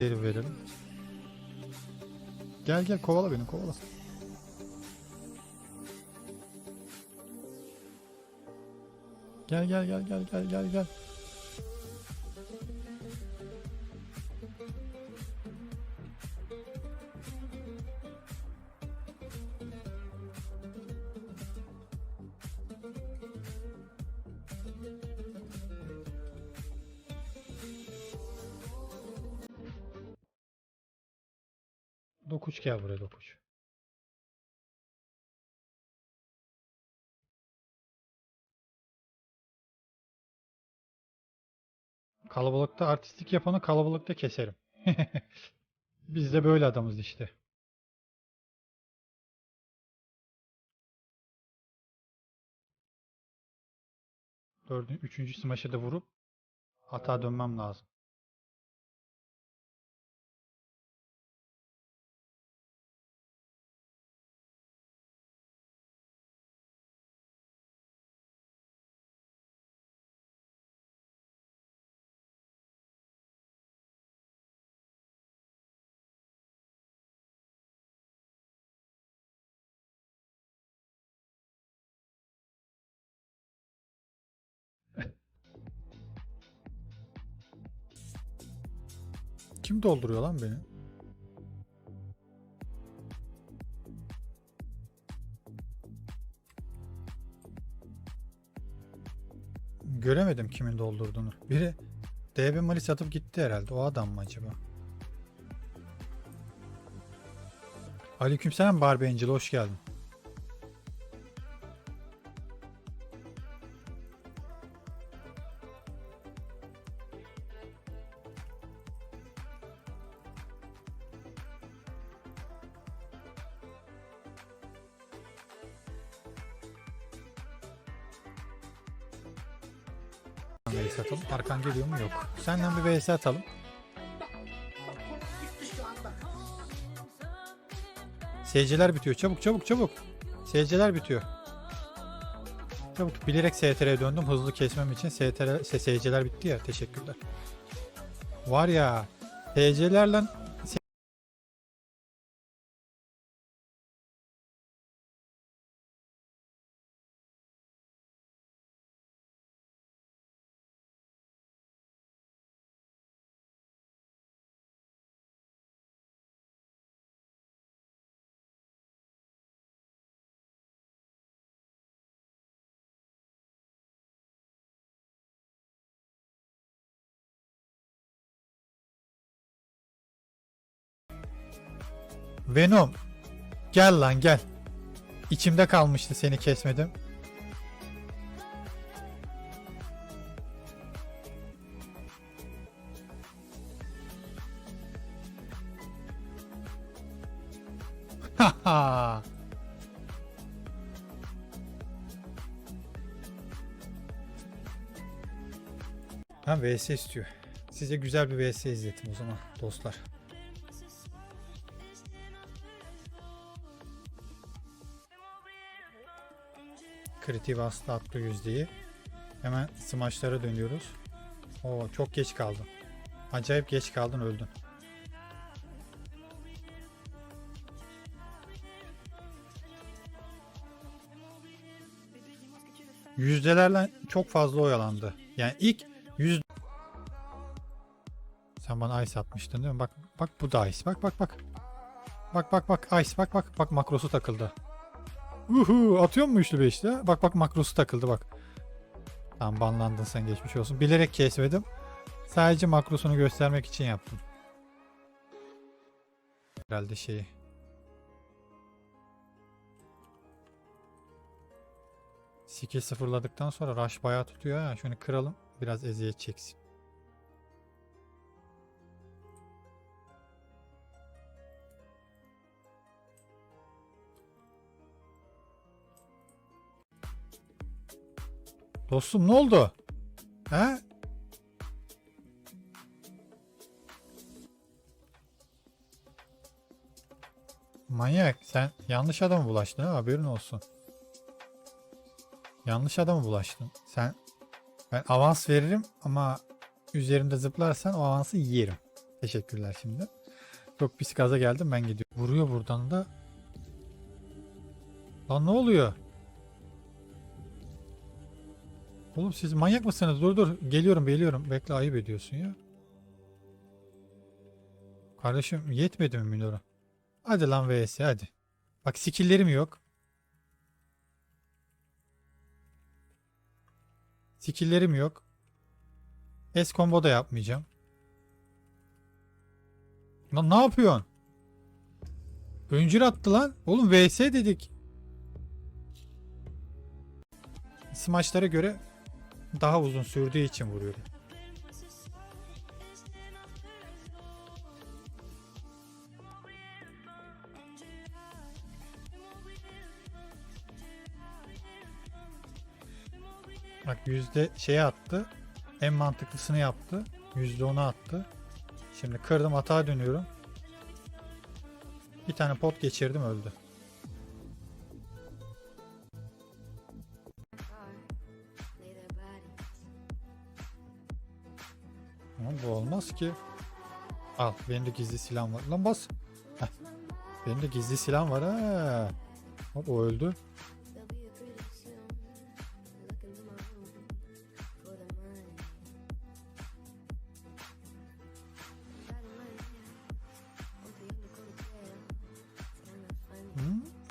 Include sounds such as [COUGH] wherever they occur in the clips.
Geri verelim. Gel gel kovala beni kovala. Gel gel gel gel gel gel gel. Dokuç gel buraya dokuç. Kalabalıkta artistlik yapanı kalabalıkta keserim. [LAUGHS] Biz de böyle adamız işte. Dördüncü, üçüncü smaçı da vurup hata dönmem lazım. Kim dolduruyor lan beni? Göremedim kimin doldurduğunu. Biri DB Malis atıp gitti herhalde. O adam mı acaba? Aleykümselam Barbie Angel hoş geldin. VS atalım. Arkan geliyor mu? Yok. Senden bir VS atalım. SC'ler bitiyor. Çabuk çabuk çabuk. SC'ler bitiyor. Çabuk. Bilerek STR'ye döndüm. Hızlı kesmem için STR, SC'ler bitti ya. Teşekkürler. Var ya. SC'lerle Venom. Gel lan gel. İçimde kalmıştı seni kesmedim. Haha. Ha VS istiyor. Size güzel bir VS izletim o zaman dostlar. Kritiği bastı attı yüzdeyi. Hemen smaçlara dönüyoruz. Oo çok geç kaldın. Acayip geç kaldın öldün. Yüzdelerle çok fazla oyalandı. Yani ilk yüz... Sen bana ice atmıştın değil mi? Bak bak bu da ice. Bak bak bak. Bak bak bak ice. Bak bak bak makrosu takıldı. Uhu atıyor mu üçlü beşli? Bak bak makrosu takıldı bak. Tamam banlandın sen geçmiş olsun. Bilerek kesmedim. Sadece makrosunu göstermek için yaptım. Herhalde şeyi. Skill sıfırladıktan sonra rush bayağı tutuyor ya. Şunu kıralım. Biraz eziyet çeksin. Dostum ne oldu? He? Manyak sen yanlış adama bulaştın ha haberin olsun. Yanlış adama bulaştın. Sen ben avans veririm ama üzerinde zıplarsan o avansı yerim. Teşekkürler şimdi. Çok pis gaza geldim ben gidiyorum. Vuruyor buradan da. Lan ne oluyor? Oğlum siz manyak mısınız? Dur dur. Geliyorum geliyorum. Bekle ayıp ediyorsun ya. Kardeşim yetmedi mi Münir'a? Hadi lan vs hadi. Bak skill'lerim yok. Skill'lerim yok. S combo da yapmayacağım. Lan ne yapıyorsun? Öncür attı lan. Oğlum vs dedik. Smaçlara göre daha uzun sürdüğü için vuruyorum. Bak yüzde şeye attı. En mantıklısını yaptı. Yüzde onu attı. Şimdi kırdım atağa dönüyorum. Bir tane pot geçirdim öldü. Olmaz ki. Al benim de gizli silahım var. Lan bas. Heh. Benim de gizli silahım var ha. Hop o öldü.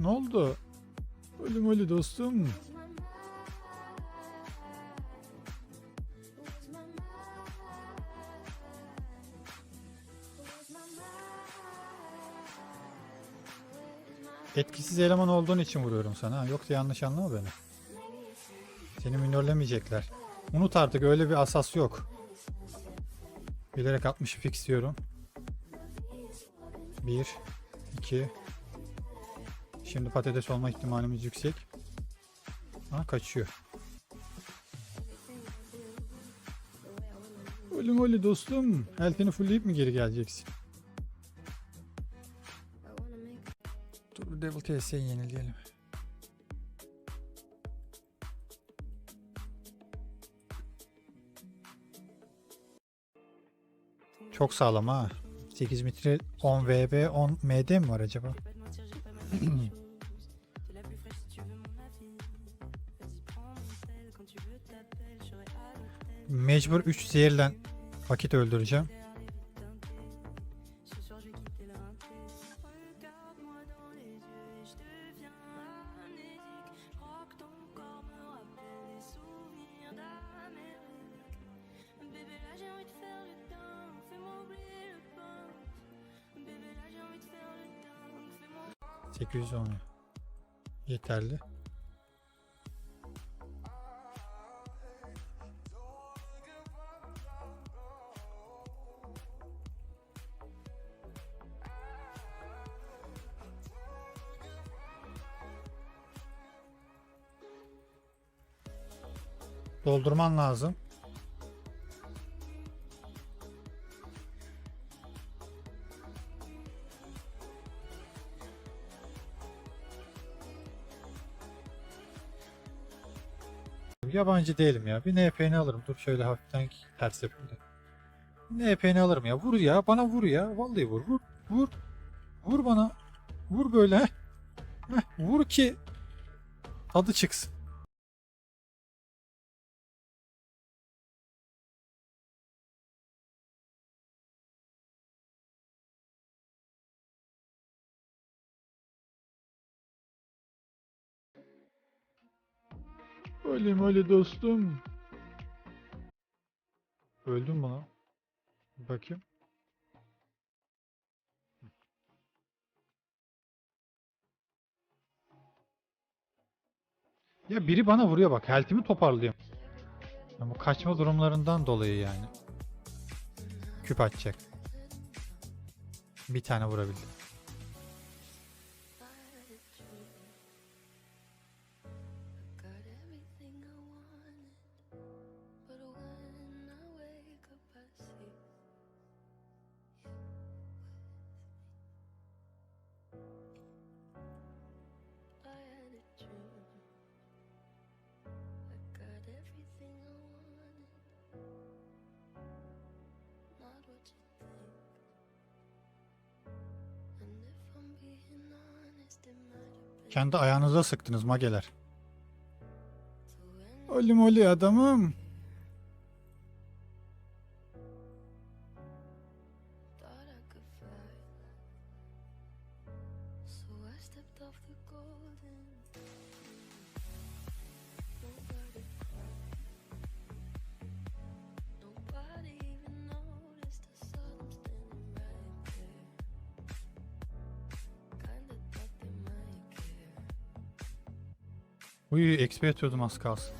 Ne oldu? Ölüm ölü dostum. Etkisiz eleman olduğun için vuruyorum sana. Yoksa yanlış anlama beni. Seni minörlemeyecekler. Unut artık öyle bir asas yok. Bilerek 60 fix diyorum. 1 2 Şimdi patates olma ihtimalimiz yüksek. Ha kaçıyor. Ölüm ölü dostum. Health'ini fullleyip mi geri geleceksin? Devil TS'yi yenileyelim. Çok sağlam ha. 8 metre 10 VB 10 MD mi var acaba? [COUGHS] Mecbur 3 zehirle vakit öldüreceğim. 810 yeterli. Doldurman lazım. Yabancı değilim ya. Bir NP'ni alırım. Dur şöyle hafiften ters yapayım da. NP'ni alırım ya. Vur ya. Bana vur ya. Vallahi vur. Vur. Vur. Vur bana. Vur böyle. Heh. Vur ki tadı çıksın. Ölüm öyle dostum. Öldüm mü lan? Bakayım. Ya biri bana vuruyor bak. Health'imi toparlıyor. Ya bu kaçma durumlarından dolayı yani. Küp atacak. Bir tane vurabildim. Kendi ayağınıza sıktınız mageler. Oli moli adamım. Uy XP atıyordum az kalsın.